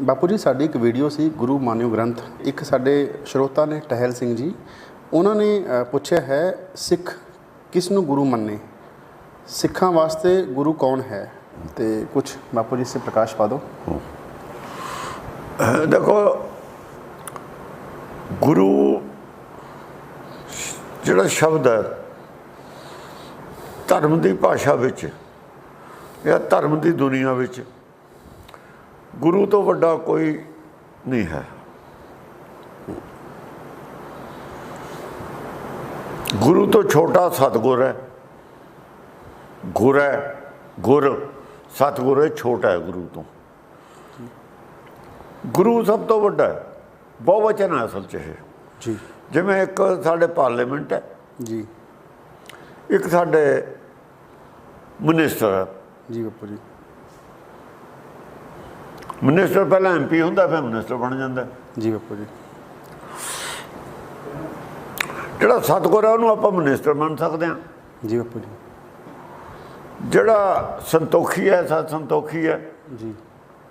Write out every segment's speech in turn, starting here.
ਬਾਪੂ ਜੀ, ਸਾਡੀ ਇੱਕ ਵੀਡੀਓ ਸੀ ਗੁਰੂ ਮਾਨਿਓ ਗ੍ਰੰਥ। ਇੱਕ ਸਾਡੇ ਸਰੋਤਾ ਨੇ, ਟਹਿਲ ਸਿੰਘ ਜੀ। ਉਹਨਾਂ ਨੇ ਪੁੱਛਿਆ ਹੈ, ਸਿੱਖ ਕਿਸ ਨੂੰ ਗੁਰੂ ਮੰਨੇ? ਸਿੱਖਾਂ ਵਾਸਤੇ ਗੁਰੂ ਕੌਣ ਹੈ? ਤੇ ਕੁਝ ਬਾਪੂ ਜੀ ਸੇ ਪ੍ਰਕਾਸ਼ ਪਾ ਦਿਓ। ਦੇਖੋ, ਗੁਰੂ ਜਿਹੜਾ ਸ਼ਬਦ ਹੈ, ਧਰਮ ਦੀ ਭਾਸ਼ਾ ਵਿੱਚ ਜਾਂ ਧਰਮ ਦੀ ਦੁਨੀਆ ਵਿੱਚ ਗੁਰੂ ਤੋਂ ਵੱਡਾ ਕੋਈ ਨਹੀਂ ਹੈ। ਗੁਰੂ ਤੋਂ ਛੋਟਾ ਸਤਗੁਰ ਹੈ। ਗੁਰ ਹੈ ਗੁਰ ਸਤਗੁਰ ਹੈ ਛੋਟਾ ਹੈ ਗੁਰੂ ਤੋਂ। ਗੁਰੂ ਸਭ ਤੋਂ ਵੱਡਾ ਹੈ। ਬਹੁਵਚਨ ਹੈ ਅਸਲ 'ਚ ਇਹ। ਜੀ। ਜਿਵੇਂ ਇੱਕ ਸਾਡੇ ਪਾਰਲੀਮੈਂਟ ਹੈ। ਜੀ। ਇੱਕ ਸਾਡੇ ਮਿਨਿਸਟਰ ਹੈ। ਜੀ ਬਾਪੂ ਜੀ। ਮਿਨਿਸਟਰ ਪਹਿਲਾਂ ਐਮਪੀ ਹੁੰਦਾ ਫਿਰ ਮਿਨਿਸਟਰ ਬਣ ਜਾਂਦਾ। ਜੀ ਬਾਪੂ ਜੀ। ਜਿਹੜਾ ਸਤਗੁਰ ਹੈ ਉਹਨੂੰ ਆਪਾਂ ਮਿਨਿਸਟਰ ਮੰਨ ਸਕਦੇ ਹਾਂ। ਜੀ ਬਾਪੂ ਜੀ। ਜਿਹੜਾ ਸੰਤੋਖੀ ਹੈ ਸਤ ਸੰਤੋਖੀ ਹੈ ਜੀ।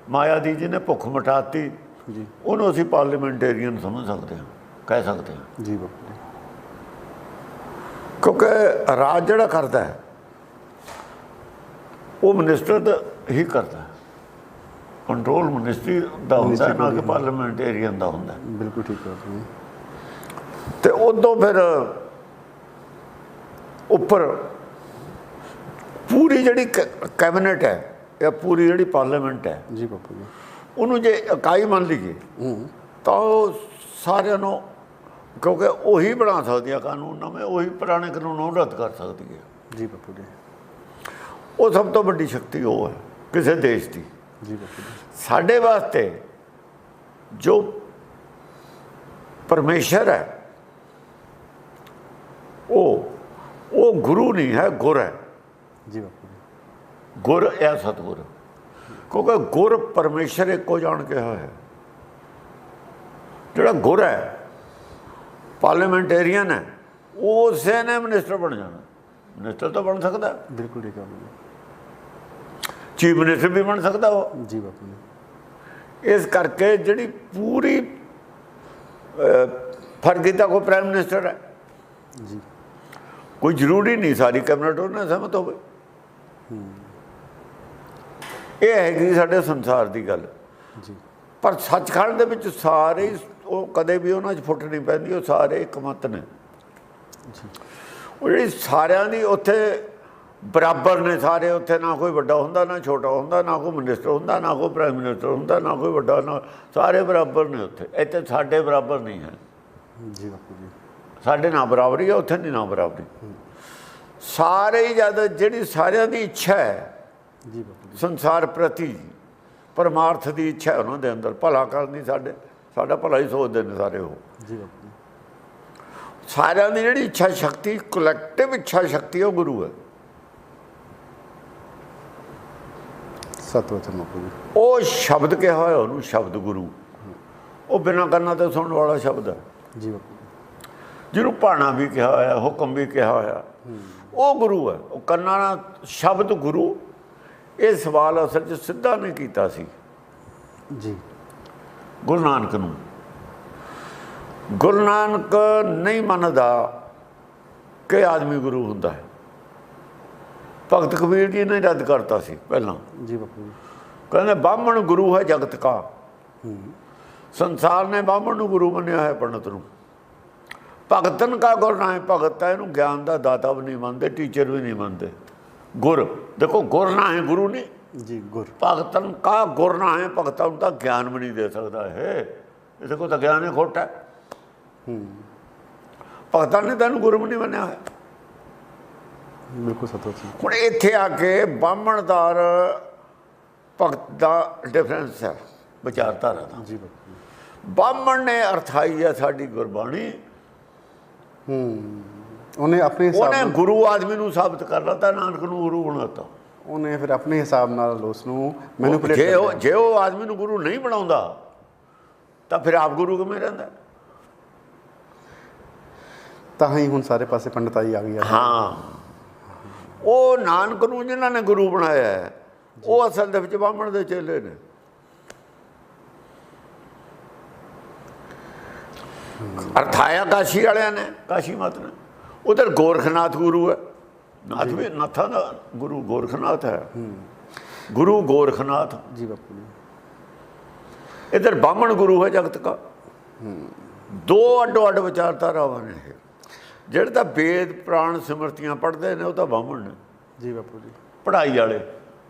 ਮਾਇਆ ਦੀ ਜਿਹਨੇ ਭੁੱਖ ਮਿਟਾਤੀ ਜੀ। ਉਹਨੂੰ ਅਸੀਂ ਪਾਰਲੀਮੈਂਟੇਰੀਅਨ ਸਮਝ ਸਕਦੇ ਹਾਂ ਕਹਿ ਸਕਦੇ ਹਾਂ। ਜੀ ਬਾਪੂ ਜੀ। ਕਿਉਂਕਿ ਰਾਜ ਜਿਹੜਾ ਕਰਦਾ ਹੈ ਉਹ ਮਿਨਿਸਟਰ ਹੀ ਕਰਦਾ ਹੈ। ਕੰਟਰੋਲ ਮਿਨਿਸਟਰੀ ਦਾ ਹੁੰਦਾ ਨਾ ਕਿ ਪਾਰਲੀਮੈਂਟੇਰੀਅਨ ਦਾ ਹੁੰਦਾ। ਬਿਲਕੁਲ ਠੀਕ ਹੈ ਤੇ ਉਦੋਂ ਫਿਰ ਉੱਪਰ ਪੂਰੀ ਜਿਹੜੀ ਕੈਬਨਿਟ ਹੈ ਜਾਂ ਪੂਰੀ ਜਿਹੜੀ ਪਾਰਲੀਮੈਂਟ ਹੈ ਜੀ ਬਾਪੂ ਜੀ। ਉਹਨੂੰ ਜੇ ਇਕਾਈ ਮੰਨ ਲਈਏ ਤਾਂ ਉਹ ਸਾਰਿਆਂ ਨੂੰ ਕਿਉਂਕਿ ਉਹੀ ਬਣਾ ਸਕਦੀ ਹੈ ਕਾਨੂੰਨ ਨਵੇਂ ਉਹੀ ਪੁਰਾਣੇ ਕਾਨੂੰਨ ਨੂੰ ਰੱਦ ਕਰ ਸਕਦੀ ਹੈ। ਜੀ ਬਾਪੂ ਜੀ। ਉਹ ਸਭ ਤੋਂ ਵੱਡੀ ਸ਼ਕਤੀ ਉਹ ਹੈ ਕਿਸੇ ਦੇਸ਼ ਦੀ। ਜੀ ਸਾਡੇ ਵਾਸਤੇ ਜੋ ਪਰਮੇਸ਼ਰ ਹੈ ਉਹ ਉਹ ਗੁਰੂ ਨਹੀਂ ਹੈ ਗੁਰ ਹੈ। ਜੀ ਬਾਪੂ ਗੁਰ ਹੈ ਸਤਗੁਰ। ਕਿਉਂਕਿ ਗੁਰ ਪਰਮੇਸ਼ਰ ਇੱਕੋ ਜਾਣ ਕੇ ਹੋਇਆ ਹੈ। ਜਿਹੜਾ ਗੁਰ ਹੈ ਪਾਰਲੀਮੈਂਟੇਰੀਅਨ ਹੈ ਉਹ ਉਸੇ ਨੇ ਮਿਨਿਸਟਰ ਬਣ ਜਾਣਾ। ਮਿਨਿਸਟਰ ਤਾਂ ਬਣ ਸਕਦਾ। ਬਿਲਕੁਲ ਠੀਕ ਹੈ ਚੀਫ ਮਿਨਿਸਟਰ ਵੀ ਬਣ ਸਕਦਾ ਉਹ। ਜੀ ਬਾਪੂ ਜੀ। ਇਸ ਕਰਕੇ ਜਿਹੜੀ ਪੂਰੀ ਫਰਜ਼ ਤਾਂ ਕੋਈ ਪ੍ਰਾਈਮ ਮਿਨਿਸਟਰ ਹੈ। ਜੀ। ਕੋਈ ਜ਼ਰੂਰੀ ਨਹੀਂ ਸਾਰੀ ਕੈਬਨਿਟ ਉਹਨਾਂ ਸਹਿਮਤ ਹੋਵੇ। ਇਹ ਹੈਗੀ ਸਾਡੇ ਸੰਸਾਰ ਦੀ ਗੱਲ। ਜੀ। ਪਰ ਸੱਚਖੰਡ ਦੇ ਵਿੱਚ ਸਾਰੇ ਹੀ ਉਹ ਕਦੇ ਵੀ ਉਹਨਾਂ 'ਚ ਫੁੱਟ ਨਹੀਂ ਪੈਂਦੀ ਉਹ ਸਾਰੇ ਇੱਕ ਮਤ ਨੇ। ਜੀ। ਉਹ ਜਿਹੜੀ ਸਾਰਿਆਂ ਦੀ ਉੱਥੇ ਬਰਾਬਰ ਨੇ ਸਾਰੇ ਉੱਥੇ ਨਾ ਕੋਈ ਵੱਡਾ ਹੁੰਦਾ ਨਾ ਛੋਟਾ ਹੁੰਦਾ ਨਾ ਕੋਈ ਮਿਨਿਸਟਰ ਹੁੰਦਾ ਨਾ ਕੋਈ ਪ੍ਰਾਈਮ ਮਿਨਿਸਟਰ ਹੁੰਦਾ ਨਾ ਕੋਈ ਵੱਡਾ ਨਾ ਸਾਰੇ ਬਰਾਬਰ ਨੇ ਉੱਥੇ। ਇੱਥੇ ਸਾਡੇ ਬਰਾਬਰ ਨਹੀਂ ਹੈ। ਜੀ ਬਾਪੂ ਜੀ। ਸਾਡੇ ਨਾਲ ਬਰਾਬਰੀ ਹੈ ਉੱਥੇ ਨਹੀਂ ਨਾ ਬਰਾਬਰੀ। ਸਾਰੇ ਹੀ ਜਦ ਜਿਹੜੀ ਸਾਰਿਆਂ ਦੀ ਇੱਛਾ ਹੈ ਜੀ ਬਾਪੂ ਜੀ। ਸੰਸਾਰ ਪ੍ਰਤੀ ਪਰਮਾਰਥ ਦੀ ਇੱਛਾ ਉਹਨਾਂ ਦੇ ਅੰਦਰ ਭਲਾ ਕਰਨ ਦੀ ਸਾਡੇ ਸਾਡਾ ਭਲਾ ਹੀ ਸੋਚਦੇ ਨੇ ਸਾਰੇ ਉਹ। ਜੀ ਬਾਪੂ ਜੀ। ਸਾਰਿਆਂ ਦੀ ਜਿਹੜੀ ਇੱਛਾ ਸ਼ਕਤੀ ਕਲੈਕਟਿਵ ਇੱਛਾ ਸ਼ਕਤੀ ਉਹ ਗੁਰੂ ਹੈ। ਸਤਵਚਨ ਬਾਪੂ ਜੀ ਉਹ ਸ਼ਬਦ ਕਿਹਾ ਹੋਇਆ ਉਹਨੂੰ ਸ਼ਬਦ ਗੁਰੂ। ਉਹ ਬਿਨਾਂ ਕੰਨਾਂ ਤੇ ਸੁਣਨ ਵਾਲਾ ਸ਼ਬਦ ਹੈ। ਜੀ ਬਾਪੂ ਜਿਹਨੂੰ ਭਾਣਾ ਵੀ ਕਿਹਾ ਹੋਇਆ ਹੁਕਮ ਵੀ ਕਿਹਾ ਹੋਇਆ ਉਹ ਗੁਰੂ ਹੈ। ਉਹ ਕੰਨਾਂ ਨਾਲ ਸ਼ਬਦ ਗੁਰੂ ਇਹ ਸਵਾਲ ਅਸਲ 'ਚ ਸਿੱਧਾ ਨਹੀਂ ਕੀਤਾ ਸੀ। ਜੀ। ਗੁਰੂ ਨਾਨਕ ਨੂੰ। ਗੁਰੂ ਨਾਨਕ ਨਹੀਂ ਮੰਨਦਾ ਕਿ ਆਦਮੀ ਗੁਰੂ ਹੁੰਦਾ ਹੈ। ਭਗਤ ਕਬੀਰ ਜੀ ਨੇ ਰੱਦ ਕਰਤਾ ਸੀ ਪਹਿਲਾਂ। ਜੀ ਬਾਪੂ ਜੀ। ਕਹਿੰਦੇ ਬਾਹਮਣ ਗੁਰੂ ਹੈ ਜਗਤ ਕਾ। ਸੰਸਾਰ ਨੇ ਬਾਹਮਣ ਨੂੰ ਗੁਰੂ ਮੰਨਿਆ ਹੈ ਪੰਡਤ ਨੂੰ। ਭਗਤਨ ਕਾ ਗੁਰ ਨਾ ਹੈ ਭਗਤ ਹੈ ਇਹਨੂੰ ਗਿਆਨ ਦਾ ਦਾਤਾ ਵੀ ਨਹੀਂ ਮੰਨਦੇ ਟੀਚਰ ਵੀ ਨਹੀਂ ਮੰਨਦੇ। ਗੁਰ ਦੇਖੋ ਗੁਰ ਨਾ ਹੈ ਗੁਰੂ ਨਹੀਂ। ਜੀ ਗੁਰ। ਭਗਤਨ ਕਾ ਗੁਰ ਨਾ ਹੈ ਭਗਤਾਂ ਨੂੰ ਤਾਂ ਗਿਆਨ ਵੀ ਨਹੀਂ ਦੇ ਸਕਦਾ ਹੈ ਇਹਦੇ ਕੋਲ ਤਾਂ ਗਿਆਨ ਹੀ ਖੋਟਾ ਹੈ। ਭਗਤਾਂ ਨੇ ਤੈਨੂੰ ਗੁਰੂ ਵੀ ਨਹੀਂ ਮੰਨਿਆ ਹੈ। ਬਿਲਕੁਲ ਸਤਵਚਨ ਹੁਣ ਇੱਥੇ ਆ ਕੇ ਬਾਹਮਣਦਾਰ ਭਗਤ ਦਾ ਡਿਫਰੈਂਸ ਹੈ ਵਿਚਾਰਧਾਰਾ ਦਾ। ਜੀ ਬਾਹਮਣ ਨੇ ਅਰਥਾਈ ਹੈ ਸਾਡੀ ਗੁਰਬਾਣੀ। ਹੂੰ ਉਹਨੇ ਆਪਣੇ ਹਿਸਾਬ ਉਹਨੇ ਗੁਰੂ ਆਦਮੀ ਨੂੰ ਸਾਬਤ ਕਰ ਲਤਾ ਨਾਨਕ ਨੂੰ ਗੁਰੂ ਬਣਾਤਾ ਉਹਨੇ ਫਿਰ ਆਪਣੇ ਹਿਸਾਬ ਨਾਲ ਉਸ ਨੂੰ ਮੈਨੂਪੂਲੇਟ ਜੇ ਉਹ ਜੇ ਉਹ ਆਦਮੀ ਨੂੰ ਗੁਰੂ ਨਹੀਂ ਬਣਾਉਂਦਾ ਤਾਂ ਫਿਰ ਆਪ ਗੁਰੂ ਕਿਵੇਂ ਰਹਿੰਦਾ? ਤਾਂ ਹੀ ਹੁਣ ਸਾਰੇ ਪਾਸੇ ਪੰਡਤਾਈ ਆ ਗਈ ਆ। ਹਾਂ। ਉਹ ਨਾਨਕ ਨੂੰ ਜਿਨ੍ਹਾਂ ਨੇ ਗੁਰੂ ਬਣਾਇਆ ਹੈ ਉਹ ਅਸਲ ਦੇ ਵਿੱਚ ਬਾਹਮਣ ਦੇ ਚੇਲੇ ਨੇ। ਅਰਥਾਇਆ ਕਾਸ਼ੀ ਵਾਲਿਆਂ ਨੇ ਕਾਸ਼ੀ ਮਤ ਨੇ। ਉਧਰ ਗੋਰਖਨਾਥ ਗੁਰੂ ਹੈ। ਨਾਥ ਵੀ ਨਾਥਾ ਦਾ ਗੁਰੂ ਗੋਰਖਨਾਥ ਹੈ। ਗੁਰੂ ਗੋਰਖਨਾਥ। ਜੀ ਬਾਪੂ ਇਧਰ ਬਾਹਮਣ ਗੁਰੂ ਹੈ ਜਗਤ ਦਾ ਦੋ ਅੱਡੋ ਅੱਡ ਵਿਚਾਰਤਾ ਰਾਵਾਂ ਨੇ ਜਿਹੜੇ ਤਾਂ ਵੇਦ ਪ੍ਰਾਣ ਸਿਮਰਤੀਆਂ ਪੜ੍ਹਦੇ ਨੇ ਉਹ ਤਾਂ ਬਾਹਮਣ ਨੇ। ਜੀ ਬਾਪੂ ਜੀ। ਪੜ੍ਹਾਈ ਵਾਲੇ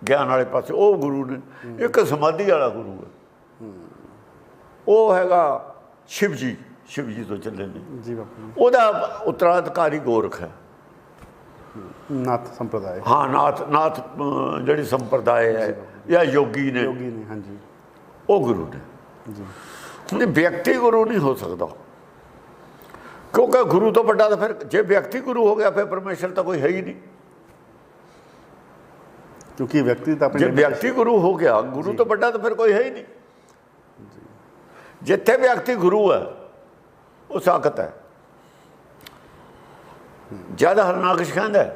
ਗਿਆਨ ਵਾਲੇ ਪਾਸੇ ਉਹ ਗੁਰੂ ਨੇ। ਇੱਕ ਸਮਾਧੀ ਵਾਲਾ ਗੁਰੂ ਹੈ। ਉਹ ਹੈਗਾ ਸ਼ਿਵ ਜੀ ਸ਼ਿਵ ਜੀ ਤੋਂ ਚੱਲੇ ਨੇ। ਜੀ ਬਾਪੂ ਉਹਦਾ ਉਤਰਾਧਿਕਾਰੀ ਗੋਰਖ ਹੈ। ਨਾਥ ਸੰਪਰਦਾਇ। ਹਾਂ ਨਾਥ ਨਾਥ ਜਿਹੜੀ ਸੰਪਰਦਾਇ ਹੈ ਜਾਂ ਯੋਗੀ ਨੇ। ਯੋਗੀ ਨੇ ਹਾਂਜੀ। ਉਹ ਗੁਰੂ ਨੇ। ਜੀ। ਵਿਅਕਤੀ ਗੁਰੂ ਨਹੀਂ ਹੋ ਸਕਦਾ। ਕਿਉਂਕਿ ਗੁਰੂ ਤੋਂ ਵੱਡਾ ਤਾਂ ਫਿਰ ਜੇ ਵਿਅਕਤੀ ਗੁਰੂ ਹੋ ਗਿਆ ਫਿਰ ਪਰਮੇਸ਼ਰ ਤਾਂ ਕੋਈ ਹੈ ਹੀ ਨਹੀਂ। ਕਿਉਂਕਿ ਵਿਅਕਤੀ ਤਾਂ ਜੇ ਆਪਣੇ ਵਿਅਕਤੀ ਗੁਰੂ ਹੋ ਗਿਆ ਗੁਰੂ ਤੋਂ ਵੱਡਾ ਤਾਂ ਫਿਰ ਕੋਈ ਹੈ ਹੀ ਨਹੀਂ। ਜਿੱਥੇ ਵਿਅਕਤੀ ਗੁਰੂ ਹੈ ਉਹ ਸਾਖਤ ਹੈ। ਜਦ ਹਰਨਾਕਸ਼ ਕਹਿੰਦਾ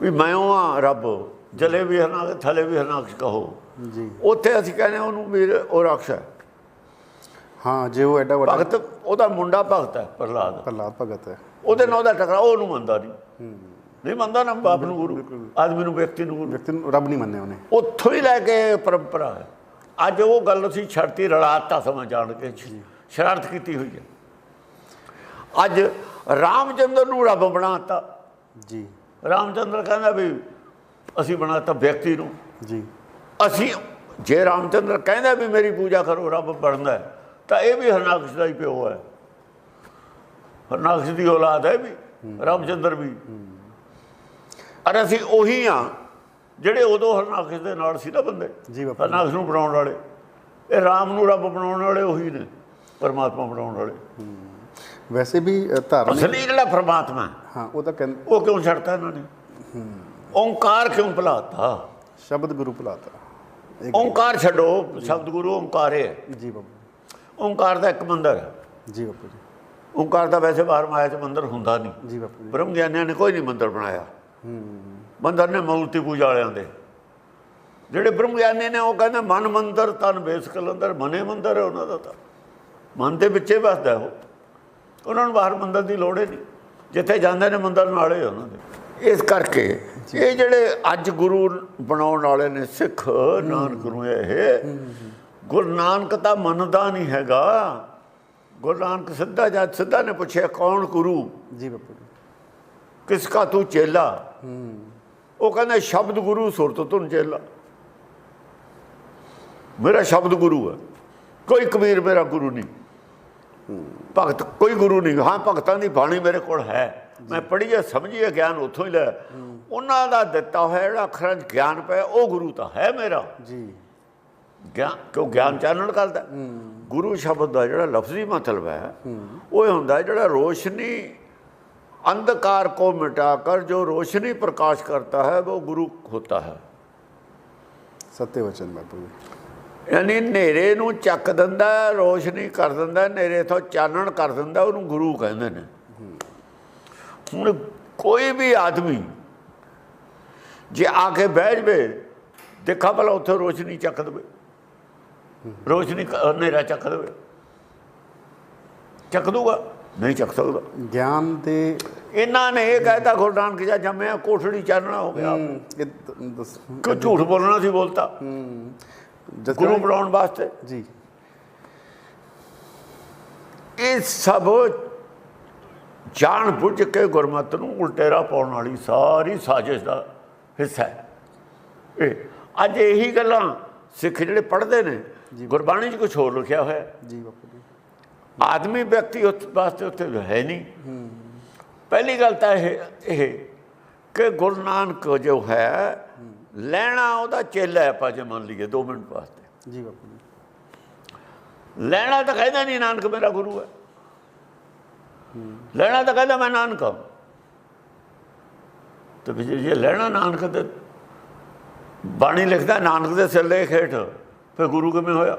ਵੀ ਮੈਂ ਉਹ ਹਾਂ ਰੱਬ ਜਲੇ ਵੀ ਹਰਨਾਕਸ਼ ਥਲੇ ਵੀ ਹਰਨਾਕਸ਼ ਕਹੋ। ਜੀ। ਉੱਥੇ ਅਸੀਂ ਕਹਿੰਦੇ ਉਹਨੂੰ ਵੀ ਉਹ ਰਾਖਸ਼ ਹੈ। ਹਾਂ ਜੇ ਉਹ ਐਡਾ ਵੱਡਾ ਭਗਤ ਉਹਦਾ ਮੁੰਡਾ ਭਗਤ ਹੈ ਪ੍ਰਹਲਾਦ। ਪ੍ਰਹਲਾਦ ਭਗਤ ਹੈ। ਉਹਦੇ ਨਾਲ ਉਹਦਾ ਟਕਰਾ ਉਹ ਉਹਨੂੰ ਮੰਨਦਾ ਨਹੀਂ। ਨਹੀਂ ਮੰਨਦਾ ਨਾ ਬਾਪ ਨੂੰ ਗੁਰੂ। ਆਦਮੀ ਨੂੰ ਵਿਅਕਤੀ ਨੂੰ ਵਿਅਕਤੀ ਨੂੰ ਰੱਬ ਨਹੀਂ ਮੰਨਿਆ ਉਹਨੇ। ਉੱਥੋਂ ਹੀ ਲੈ ਕੇ ਪਰੰਪਰਾ ਹੈ। ਅੱਜ ਉਹ ਗੱਲ ਅਸੀਂ ਛੱਡਤੀ ਰਲਾਤਾ ਸਮਾਂ ਜਾਣ ਕੇ ਸ਼ਰਾਰਤ ਕੀਤੀ ਹੋਈ ਹੈ। ਅੱਜ ਰਾਮਚੰਦਰ ਨੂੰ ਰੱਬ ਬਣਾਤਾ। ਜੀ। ਰਾਮਚੰਦਰ ਕਹਿੰਦਾ ਵੀ ਅਸੀਂ ਬਣਾਤਾ ਵਿਅਕਤੀ ਨੂੰ। ਜੀ। ਅਸੀਂ ਜੇ ਰਾਮਚੰਦਰ ਕਹਿੰਦਾ ਵੀ ਮੇਰੀ ਪੂਜਾ ਕਰੋ ਰੱਬ ਬਣਦਾ ਹੈ, ਤਾਂ ਇਹ ਵੀ ਹਰਨਾਕਸ਼ ਦਾ ਹੀ ਪਿਓ ਹੈ। ਹਰਨਾਕਸ਼ ਦੀ ਔਲਾਦ ਹੈ ਵੀ ਰਾਮਚੰਦਰ ਵੀ। ਅਰ ਅਸੀਂ ਉਹੀ ਆ ਜਿਹੜੇ ਉਦੋਂ ਹਰਨਾਕਸ਼ ਦੇ ਨਾਲ ਸੀ ਨਾ ਬੰਦੇ। ਜੀ ਬਾਪੂ ਹਰਨਾਕਸ਼ ਨੂੰ ਬਣਾਉਣ ਵਾਲੇ। ਇਹ ਰਾਮ ਨੂੰ ਰੱਬ ਬਣਾਉਣ ਵਾਲੇ ਉਹੀ ਨੇ ਪਰਮਾਤਮਾ ਬਣਾਉਣ ਵਾਲੇ। ਵੈਸੇ ਵੀ ਅ, ਧਾਰਮਿਕ ਅਸਲੀ ਜਿਹੜਾ ਪਰਮਾਤਮਾ ਹੈ, ਉਹ ਤਾਂ ਕਹਿੰਦੇ ਉਹ ਕਿਉਂ ਛੱਡਤਾ ਇਹਨਾਂ ਨੇ? ਓੰਕਾਰ ਕਿਉਂ ਭੁਲਾਤਾ? ਸ਼ਬਦ ਗੁਰੂ ਭੁਲਾਤਾ। ਓੰਕਾਰ ਛੱਡੋ ਸ਼ਬਦ ਗੁਰੂ ਓੰਕਾਰ ਹੈ। ਜੀ ਬਾਪੂ ਓੰਕਾਰ ਦਾ ਇੱਕ ਮੰਦਰ ਹੈ ਜੀ ਬਾਪੂ ਜੀ। ਓੰਕਾਰ ਦਾ ਵੈਸੇ ਬਾਹਰ ਮਾਇਆ ਚ ਮੰਦਰ ਹੁੰਦਾ ਨਹੀਂ। ਜੀ ਬਾਪੂ ਜੀ। ਬ੍ਰਹਮ ਗਿਆਨੀਆਂ ਨੇ ਕੋਈ ਨਹੀਂ ਮੰਦਰ ਬਣਾਇਆ। ਹੂੰ। ਮੰਦਰ ਨੇ ਮੂਰਤੀ ਪੂਜਾ ਵਾਲਿਆਂ ਦੇ। ਜਿਹੜੇ ਬ੍ਰਹਮ ਗਿਆਨੀ ਨੇ ਉਹ ਕਹਿੰਦੇ ਮਨ ਮੰਦਰ ਤਨ ਬੇਸ ਕਲੰਦਰ ਮਨੇ ਮੰਦਰ ਹੈ ਉਹਨਾਂ ਦਾ ਤਾਂ। ਮਨ ਦੇ ਵਿੱਚੇ ਵਸਦਾ ਉਹ। ਉਹਨਾਂ ਨੂੰ ਬਾਹਰ ਮੰਦਰ ਦੀ ਲੋੜ ਹੀ ਨਹੀਂ। ਜਿੱਥੇ ਜਾਂਦੇ ਨੇ ਮੰਦਰ ਨਾਲੇ ਉਹਨਾਂ ਦੇ। ਇਸ ਕਰਕੇ ਇਹ ਜਿਹੜੇ ਅੱਜ ਗੁਰੂ ਬਣਾਉਣ ਵਾਲੇ ਨੇ ਸਿੱਖ ਨਾਨਕ ਨੂੰ ਇਹ। ਗੁਰੂ ਨਾਨਕ ਤਾਂ ਮੰਨਦਾ ਨਹੀਂ ਹੈਗਾ। ਗੁਰੂ ਨਾਨਕ ਸਿੱਧਾ ਜਦ ਸਿੱਧਾ ਨੇ ਪੁੱਛਿਆ ਕੌਣ ਗੁਰੂ? ਜੀ ਬਾਪੂ ਜੀ। ਕਿਸ ਕਾ ਤੂੰ ਚੇਲਾ? ਉਹ ਕਹਿੰਦਾ ਸ਼ਬਦ ਗੁਰੂ ਸੁਰਤ ਤੁਨ ਚੇਲਾ। ਮੇਰਾ ਸ਼ਬਦ ਗੁਰੂ ਹੈ। ਕੋਈ ਕਬੀਰ ਮੇਰਾ ਗੁਰੂ ਨਹੀਂ। ਭਗਤ ਕੋਈ ਗੁਰੂ ਨਹੀਂ। ਹਾਂ ਭਗਤਾਂ ਦੀ ਬਾਣੀ ਮੇਰੇ ਕੋਲ ਹੈ। ਮੈਂ ਪੜ੍ਹੀਏ ਸਮਝੀਏ ਗਿਆਨ ਉੱਥੋਂ ਹੀ ਲੈ। ਉਹਨਾਂ ਦਾ ਦਿੱਤਾ ਹੋਇਆ ਜਿਹੜਾ ਅੱਖਰਾਂ ਗਿਆਨ ਪਿਆ ਉਹ ਗੁਰੂ ਤਾਂ ਹੈ ਮੇਰਾ। ਜੀ। ਗਿਆਨ ਕਿਉਂ ਗਿਆਨ ਚਾਨਣ ਕਰਦਾ? ਗੁਰੂ ਸ਼ਬਦ ਦਾ ਜਿਹੜਾ ਲਫ਼ਜ਼ੀ ਮਤਲਬ ਹੈ ਉਹ ਇਹ ਹੁੰਦਾ ਜਿਹੜਾ ਰੋਸ਼ਨੀ अंधकार को मिटाकर जो रोशनी प्रकाश करता है वो गुरु होता है ਸਤਿ ਵਚਨ ਬਾਪੂ ਯਾਨੀ ਹਨੇਰੇ ਨੂੰ ਚੱਕ ਦਿੰਦਾ ਰੋਸ਼ਨੀ ਕਰ ਦਿੰਦਾ ਹਨੇਰੇ ਤੋਂ ਚਾਨਣ ਕਰ ਦਿੰਦਾ ਉਹਨੂੰ ਗੁਰੂ ਕਹਿੰਦੇ ਨੇ। ਹੁਣ ਕੋਈ ਵੀ ਆਦਮੀ ਜੇ ਆ ਕੇ ਬਹਿ ਜਵੇ ਦੇਖਾ ਭਲਾ ਉੱਥੇ ਰੋਸ਼ਨੀ ਚੱਕ ਦਵੇ। ਰੋਸ਼ਨੀ ਕ- ਹਨੇਰਾ ਚੱਕ ਦੇਵੇ। ਚੱਕ ਦੂਗਾ ਨਹੀਂ ਚੱਕ ਸਕਦਾ। ਗਿਆਨ ਦੇ ਇਹਨਾਂ ਨੇ ਇਹ ਕਹਿਤਾ ਗੁਰੂ ਨਾਨਕ ਜੀ ਜੰਮਿਆ ਕੋਠੜੀ ਚਾਨਣਾ ਹੋ ਗਿਆ। ਕਿਉਂ ਝੂਠ ਬੋਲਣਾ ਸੀ ਬੋਲਤਾ। ਗੁਰੂ ਬਣਾਉਣ ਵਾਸਤੇ। ਜੀ। ਇਹ ਸਭ ਜਾਣ ਬੁੱਝ ਕੇ ਗੁਰਮਤ ਨੂੰ ਉਲਟੇਰਾ ਪਾਉਣ ਵਾਲੀ ਸਾਰੀ ਸਾਜ਼ਿਸ਼ ਦਾ ਹਿੱਸਾ ਹੈ। ਇਹ ਅੱਜ ਇਹੀ ਗੱਲਾਂ ਸਿੱਖ ਜਿਹੜੇ ਪੜ੍ਹਦੇ ਨੇ ਗੁਰਬਾਣੀ 'ਚ ਕੁਝ ਹੋਰ ਲਿਖਿਆ ਹੋਇਆ। ਜੀ ਬਾਪੂ ਜੀ। ਆਦਮੀ ਵਿਅਕਤੀ ਉਸ ਵਾਸਤੇ ਉੱਥੇ ਹੈ ਨਹੀਂ। ਪਹਿਲੀ ਗੱਲ ਤਾਂ ਇਹ ਇਹ ਕਿ ਗੁਰੂ ਨਾਨਕ ਜੋ ਹੈ ਲੈਣਾ ਉਹਦਾ ਚੇਲਾ ਹੈ ਆਪਾਂ ਜੇ ਮੰਨ ਲਈਏ 2 ਮਿੰਟ ਵਾਸਤੇ। ਜੀ ਬਾਪੂ ਜੀ। ਲੈਣਾ ਤਾਂ ਕਹਿੰਦਾ ਨਹੀਂ ਨਾਨਕ ਮੇਰਾ ਗੁਰੂ ਹੈ। ਲੈਣਾ ਤਾਂ ਕਹਿੰਦਾ ਮੈਂ ਨਾਨਕ ਹਾਂ। ਤੇ ਵੀ ਜੇ ਲੈਣਾ ਨਾਨਕ ਦੇ ਬਾਣੀ ਲਿਖਦਾ ਨਾਨਕ ਦੇ ਸਿਰ ਦੇ ਹੇਠ ਫਿਰ ਗੁਰੂ ਕਿਵੇਂ ਹੋਇਆ?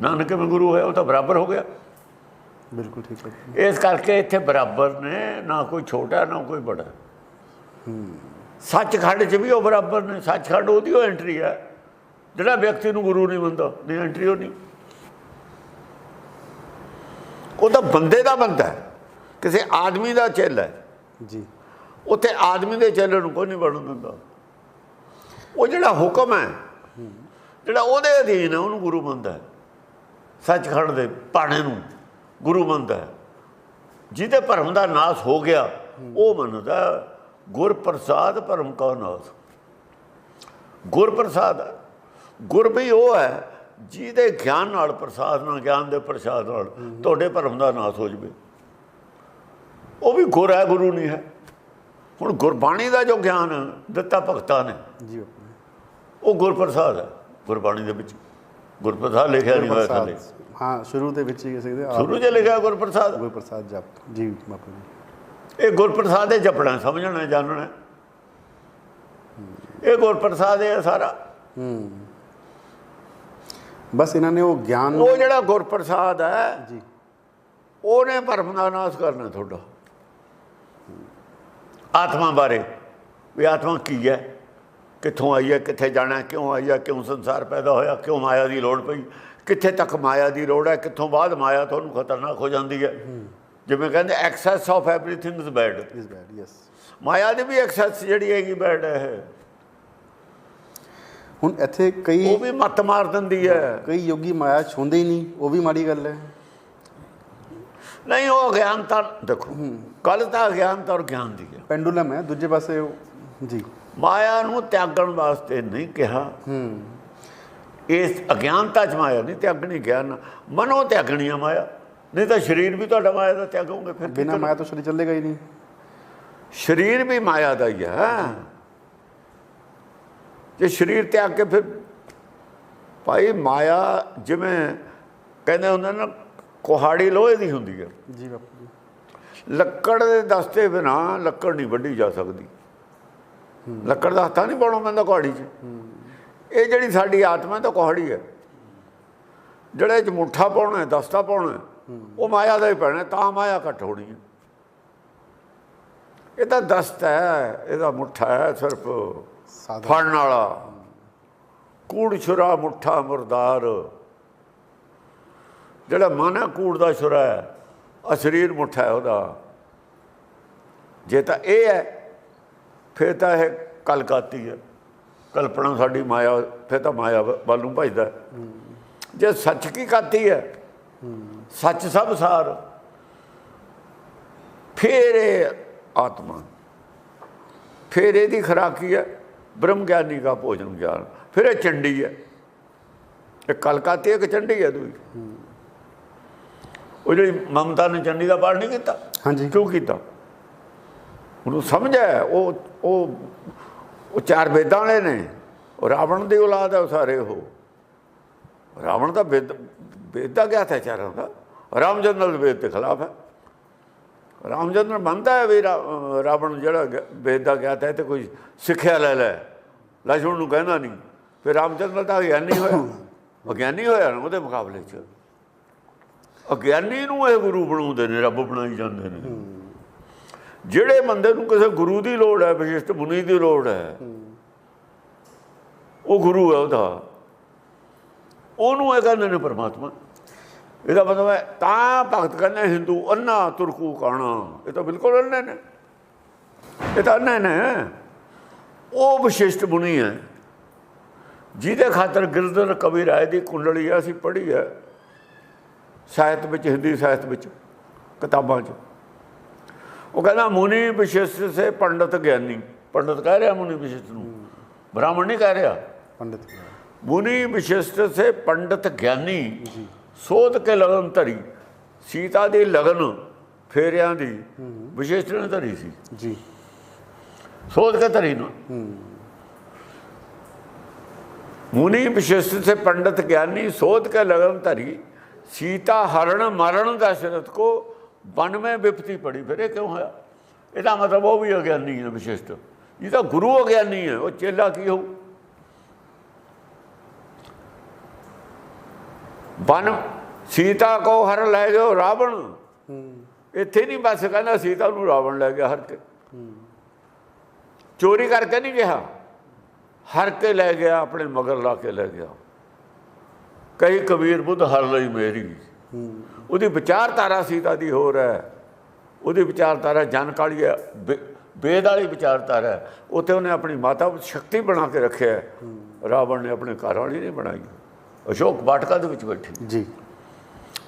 ਨਾਨਕ ਕਿਵੇਂ ਗੁਰੂ ਹੋਇਆ? ਉਹ ਤਾਂ ਬਰਾਬਰ ਹੋ ਗਿਆ। ਬਿਲਕੁਲ ਠੀਕ ਹੈ। ਇਸ ਕਰਕੇ ਇੱਥੇ ਬਰਾਬਰ ਨੇ ਨਾ ਕੋਈ ਛੋਟਾ ਨਾ ਕੋਈ ਬੜਾ ਸੱਚਖੰਡ 'ਚ ਵੀ ਉਹ ਬਰਾਬਰ ਨੇ। ਸੱਚਖੰਡ ਉਹਦੀ ਉਹ ਐਂਟਰੀ ਹੈ। ਜਿਹੜਾ ਵਿਅਕਤੀ ਨੂੰ ਗੁਰੂ ਨਹੀਂ ਮੰਨਦਾ ਨਹੀਂ ਐਂਟਰੀ ਉਹ ਨਹੀਂ। ਉਹ ਤਾਂ ਬੰਦੇ ਦਾ ਬੰਦਾ ਹੈ। ਕਿਸੇ ਆਦਮੀ ਦਾ ਚੇਲਾ ਹੈ। ਜੀ। ਉੱਥੇ ਆਦਮੀ ਦੇ ਚੇਲੇ ਨੂੰ ਕੋਈ ਨਹੀਂ ਬਣਨ ਦਿੰਦਾ। ਉਹ ਜਿਹੜਾ ਹੁਕਮ ਹੈ ਜਿਹੜਾ ਉਹਦੇ ਅਧੀਨ ਹੈ ਉਹਨੂੰ ਗੁਰੂ ਮੰਨਦਾ ਹੈ। ਸੱਚਖੰਡ ਦੇ ਪਾਣੇ ਨੂੰ ਗੁਰੂ ਮੰਨਦਾ ਹੈ। ਜਿਹਦੇ ਭਰਮ ਦਾ ਨਾਸ ਹੋ ਗਿਆ ਉਹ ਮੰਨਦਾ ਗੁਰ ਪ੍ਰਸਾਦ ਭਰਮ ਕਾ ਨਾਸ। ਗੁਰ ਪ੍ਰਸਾਦ। ਗੁਰ ਵੀ ਉਹ ਹੈ ਜਿਹਦੇ ਗਿਆਨ ਨਾਲ ਪ੍ਰਸਾਦ ਨਾਲ ਗਿਆਨ ਦੇ ਪ੍ਰਸਾਦ ਨਾਲ ਤੁਹਾਡੇ ਭਰਮ ਦਾ ਨਾਸ ਹੋ ਜਵੇ। ਉਹ ਵੀ ਗੁਰ ਹੈ ਗੁਰੂ ਨਹੀਂ ਹੈ। ਹੁਣ ਗੁਰਬਾਣੀ ਦਾ ਜੋ ਗਿਆਨ ਦਿੱਤਾ ਭਗਤਾਂ ਨੇ ਜੀ। ਉਹ ਗੁਰਪ੍ਰਸਾਦ ਹੈ। ਗੁਰਬਾਣੀ ਦੇ ਵਿੱਚ ਗੁਰਪ੍ਰਸਾਦ ਲਿਖਿਆ ਨਹੀਂ ਹੋਇਆ ਥੱਲੇ। ਹਾਂ ਸ਼ੁਰੂ ਦੇ ਵਿੱਚ ਹੀ ਕਹਿ ਸਕਦੇ ਆਪ ਸ਼ੁਰੂ 'ਚ ਲਿਖਿਆ ਗੁਰਪ੍ਰਸਾਦ। ਗੁਰੂ ਪ੍ਰਸਾਦ ਜਪ ਜੀ ਬਾਪੂ ਜੀ। ਇਹ ਗੁਰਪ੍ਰਸਾਦ ਦੇ ਜਪਣਾ ਸਮਝਣਾ ਜਾਣਨਾ ਇਹ ਗੁਰਪ੍ਰਸਾਦ ਹੈ ਸਾਰਾ। ਹੂੰ। ਬਸ ਇਹਨਾਂ ਨੇ ਉਹ ਗਿਆਨ ਉਹ ਜਿਹੜਾ ਗੁਰਪ੍ਰਸਾਦ ਹੈ ਜੀ। ਉਹਨੇ ਭਰਮ ਦਾ ਨਾਸ਼ ਕਰਨਾ ਤੁਹਾਡਾ। ਆਤਮਾ ਬਾਰੇ ਵੀ ਆਤਮਾ ਕੀ ਹੈ? ਕਿੱਥੋਂ ਆਈ ਹੈ ਕਿੱਥੇ ਜਾਣਾ ਕਿਉਂ ਆਈ ਹੈ ਕਿਉਂ ਸੰਸਾਰ ਪੈਦਾ ਹੋਇਆ ਕਿਉਂ ਮਾਇਆ ਦੀ ਲੋੜ ਪਈ ਕਿੱਥੇ ਤੱਕ ਮਾਇਆ ਦੀ ਲੋੜ ਹੈ ਕਿੱਥੋਂ ਬਾਅਦ ਮਾਇਆ ਤੁਹਾਨੂੰ ਖਤਰਨਾਕ ਹੋ ਜਾਂਦੀ ਹੈ? ਜਿਵੇਂ ਕਹਿੰਦੇ excess of everything is bad is bad yes ਮਾਇਆ ਦੀ ਵੀ ਐਕਸੈਸ ਜਿਹੜੀ ਹੈਗੀ ਬੈਡ ਹੈ। ਹੁਣ ਇੱਥੇ ਕਈ ਉਹ ਵੀ ਮੱਤ ਮਾਰ ਦਿੰਦੀ ਹੈ। ਕਈ ਯੋਗੀ ਮਾਇਆ ਛੁੰਦੇ ਹੀ ਨਹੀਂ ਉਹ ਵੀ ਮਾੜੀ ਗੱਲ ਹੈ। ਨਹੀਂ ਉਹ ਅਗਿਆਨਤਾ ਦੇਖੋ ਕੱਲ ਤਾਂ ਅਗਿਆਨਤਾ ਔਰ ਗਿਆਨ ਦੀ ਹੈ। ਪੈਂਡੂਲਮ ਹੈ ਦੂਜੇ ਪਾਸੇ ਜੀ। ਮਾਇਆ ਨੂੰ ਤਿਆਗਣ ਵਾਸਤੇ ਨਹੀਂ ਕਿਹਾ। ਹੂੰ। ਇਸ ਅਗਿਆਨਤਾ ਚ ਮਾਇਆ ਨਹੀਂ ਤਿਆਗਣੀ ਗਿਆਨ ਮਨੋ ਤਿਆਗਣੀ ਆ ਮਾਇਆ। ਨਹੀਂ ਤਾਂ ਸਰੀਰ ਵੀ ਤੁਹਾਡਾ ਮਾਇਆ ਦਾ ਤਿਆਗੋਗੇ ਫਿਰ ਬਿਨਾ? ਮਾਇਆ ਤੋਂ ਸ਼ਰੀਰ ਚੱਲੇਗਾ ਹੀ ਨਹੀਂ। ਸਰੀਰ ਵੀ ਮਾਇਆ ਦਾ ਹੀ ਹੈ ਜੇ ਸਰੀਰ ਤਿਆਗ ਕੇ ਫਿਰ ਭਾਈ ਮਾਇਆ ਜਿਵੇਂ ਕਹਿੰਦੇ ਹੁੰਦੇ ਨਾ ਕੁਹਾੜੀ ਲੋਹੇ ਦੀ ਹੁੰਦੀ ਹੈ ਜੀ ਬਾਪੂ ਜੀ। ਲੱਕੜ ਦੇ ਦਸਤੇ ਬਿਨਾ ਲੱਕੜ ਨਹੀਂ ਵੱਢੀ ਜਾ ਸਕਦੀ। ਲੱਕੜ ਦਾ ਹੱਥਾਂ ਨਹੀਂ ਪਾਉਣਾ ਪੈਂਦਾ ਕੁਹਾੜੀ 'ਚ। ਇਹ ਜਿਹੜੀ ਸਾਡੀ ਆਤਮਾ ਤਾਂ ਕੁਹਾੜੀ ਹੈ। ਜਿਹੜੇ 'ਚ ਮੁੱਠਾ ਪਾਉਣਾ ਹੈ ਦਸਤਾ ਪਾਉਣਾ ਉਹ ਮਾਇਆ ਦਾ ਹੀ ਪੈਣਾ ਤਾਂ ਮਾਇਆ ਘਟ ਹੋਣੀ ਹੈ। ਇਹ ਤਾਂ ਦਸਤ ਹੈ ਇਹਦਾ ਮੁੱਠਾ ਹੈ ਸਿਰਫ ਫੜਨ ਵਾਲਾ। ਕੂੜ ਛੁਰਾ ਮੁੱਠਾ ਮੁਰਦਾਰ। ਜਿਹੜਾ ਮਨ ਹੈ ਕੂੜ ਦਾ ਛੁਰਾ ਹੈ ਆ ਸਰੀਰ ਮੁੱਠਾ ਹੈ ਉਹਦਾ। ਜੇ ਤਾਂ ਇਹ ਹੈ ਫਿਰ ਤਾਂ ਇਹ ਕਲਕਾਤੀ ਹੈ। ਕਲਪਨਾ ਸਾਡੀ ਮਾਇਆ ਫਿਰ ਤਾਂ ਮਾਇਆ ਵੱਲ ਨੂੰ ਭਜਦਾ। ਜੇ ਸੱਚ ਕੀ ਕਾਤੀ ਹੈ? ਸੱਚ ਸਭ ਸਾਰ। ਫਿਰ ਇਹ ਆਤਮਾ। ਫਿਰ ਇਹਦੀ ਖੁਰਾਕੀ ਹੈ। ਬ੍ਰਹਮ ਗਿਆਨੀ ਦਾ ਭੋਜਨ ਗਿਆਨ। ਫਿਰ ਇਹ ਚੰਡੀ ਹੈ। ਇਹ ਕਲਕਾਤੀ ਇੱਕ ਚੰਡੀ ਹੈ ਦੂਈ। ਉਹ ਜਿਹੜੀ ਮਮਤਾ ਨੇ ਚੰਡੀ ਦਾ ਪਾਠ ਨਹੀਂ ਕੀਤਾ? ਹਾਂਜੀ। ਕਿਉਂ ਕੀਤਾ? ਉਹਨੂੰ ਸਮਝਿਆ ਉਹ ਉਹ ਉਹ ਚਾਰ ਵੇਦਾਂ ਵਾਲੇ ਨੇ। ਉਹ ਰਾਵਣ ਦੀ ਔਲਾਦ ਹੈ ਸਾਰੇ ਉਹ। ਰਾਵਣ ਦਾ ਵੇਦ, ਵੇਦਾ ਗਿਆ ਥਾ ਚਾਰਾਂ ਦਾ ਰਾਮਚੰਦਰ ਦੇ ਵੇਦ ਦੇ ਖਿਲਾਫ ਹੈ। ਰਾਮ ਰਾਮਚੰਦਰ ਮੰਨਦਾ ਹੈ ਵੀ ਰਾਵਣ ਜਿਹੜਾ ਵੇਦਾ ਗਿਆ ਥਾ ਤੇ ਕੋਈ ਸਿੱਖਿਆ ਲੈ ਲੈ। ਲਛਮਣ ਨੂੰ ਕਹਿੰਦਾ ਨਹੀਂ। ਫਿਰ ਰਾਮਚੰਦਰ ਦਾ ਗਿਆਨੀ ਹੋਇਆ। ਵਿਗਿਆਨੀ ਹੋਇਆ ਉਹਦੇ ਮੁਕਾਬਲੇ 'ਚ। ਅਗਿਆਨੀ ਨੂੰ ਇਹ ਗੁਰੂ ਬਣਾਉਂਦੇ ਨੇ, ਰੱਬ ਬਣਾਈ ਜਾਂਦੇ ਨੇ। ਜਿਹੜੇ ਬੰਦੇ ਨੂੰ ਕਿਸੇ ਗੁਰੂ ਦੀ ਲੋੜ ਹੈ, ਵਿਸ਼ਿਸ਼ਟ ਮੁਨੀ ਦੀ ਲੋੜ ਹੈ, ਉਹ ਗੁਰੂ ਹੈ ਉਹਦਾ। ਉਹਨੂੰ ਇਹ ਕਹਿੰਦੇ ਨੇ ਪਰਮਾਤਮਾ। ਇਹਦਾ ਮਤਲਬ ਹੈ, ਤਾਂ ਭਗਤ ਕਹਿੰਦੇ ਹਿੰਦੂ ਅੰਨਾ ਤੁਰਕੂ ਕਾਣਾ। ਇਹ ਤਾਂ ਬਿਲਕੁਲ ਅੰਨੇ ਨੇ। ਇਹ ਤਾਂ ਅੰਨੇ ਨੇ। ਉਹ ਵਿਸ਼ਿਸ਼ਟ ਬੁਣੀ ਹੈ। ਜਿਹਦੇ ਖਾਤਰ ਗਿਰਧਰ ਕਵੀ ਰਾਏ ਦੀ ਕੁੰਡਲੀ ਅਸੀਂ ਪੜ੍ਹੀ ਹੈ, ਸਾਹਿਤ ਵਿੱਚ, ਹਿੰਦੀ ਸਾਹਿਤ ਵਿੱਚ, ਕਿਤਾਬਾਂ 'ਚ। ਉਹ ਕਹਿੰਦਾ ਮੁਨੀ ਵਿਸ਼ੇਸ਼ ਸੇ ਪੰਡਤ ਗਿਆਨੀ। ਪੰਡਤ ਕਹਿ ਰਿਹਾ ਮੁਨੀ ਵਿਸ਼ੇਸ਼ ਨੂੰ। ਬ੍ਰਾਹਮਣ ਨਹੀਂ ਕਹਿ ਰਿਹਾ। ਪੰਡਤ। ਮੁਨੀ ਵਿਸ਼ੇਸ਼ ਸੇ ਪੰਡਤ ਗਿਆਨੀ। ਸੋਧ ਕੇ ਲਗਨ ਧਰੀ। ਸੀਤਾ ਦੀ ਲਗਨ ਫੇਰਿਆਂ ਦੀ ਵਿਸ਼ੇਸ਼ ਨੇ ਧਰੀ ਸੀ। ਸੋਧ ਕੇ ਧਰੀ ਨੂੰ। ਮੁਨੀ ਵਿਸ਼ੇਸ਼ ਸੇ ਪੰਡਤ ਗਿਆਨੀ ਸੋਧ ਕੇ ਲਗਨ ਧਰੀ। ਸੀਤਾ ਹਰਣ ਮਰਨ ਸ਼ਰਤ ਕੋ 92 ਵਿਪਤੀ ਪੜੀ ਫਿਰ ਇਹ ਕਿਉਂ ਹੋਇਆ? ਇਹਦਾ ਮਤਲਬ ਉਹ ਵੀ ਅਗਿਆਨੀ ਹੈ ਵਿਸ਼ਿਸ਼ਟ। ਇਹ ਤਾਂ ਗੁਰੂ ਅਗਿਆਨੀ ਹੈ ਉਹ ਚੇਲਾ ਕੀ ਹੋ 92 ਸੀਤਾ ਕੋ ਹਰ ਲੈ ਜੋ ਰਾਵਣ। ਇੱਥੇ ਨਹੀਂ ਬਸ ਕਹਿੰਦਾ ਸੀਤਾ ਨੂੰ ਰਾਵਣ ਲੈ ਗਿਆ ਹਰ ਕੇ। ਚੋਰੀ ਕਰਕੇ ਨਹੀਂ ਗਿਆ? ਹਰ ਕੇ ਲੈ ਗਿਆ ਆਪਣੇ ਮਗਰ ਲਾ ਕੇ ਲੈ ਗਿਆ। ਕਈ ਕਬੀਰ ਬੁੱਧ ਹਰ ਲਈ ਮੇਰੀ। ਉਹਦੀ ਵਿਚਾਰਧਾਰਾ ਸੀਤਾ ਦੀ ਹੋਰ ਹੈ। ਉਹਦੀ ਵਿਚਾਰਧਾਰਾ ਜਨ ਕਾਲੀ ਹੈ ਵੇਦ ਵਾਲੀ ਵਿਚਾਰਧਾਰਾ ਹੈ। ਉੱਥੇ ਉਹਨੇ ਆਪਣੀ ਮਾਤਾ ਨੂੰ ਸ਼ਕਤੀ ਬਣਾ ਕੇ ਰੱਖਿਆ ਹੈ। ਰਾਵਣ ਨੇ ਆਪਣੇ ਘਰ ਵਾਲੀ ਨਹੀਂ ਬਣਾਈ। ਅਸ਼ੋਕ ਬਾਟਕਾ ਦੇ ਵਿੱਚ ਬੈਠੀ। ਜੀ।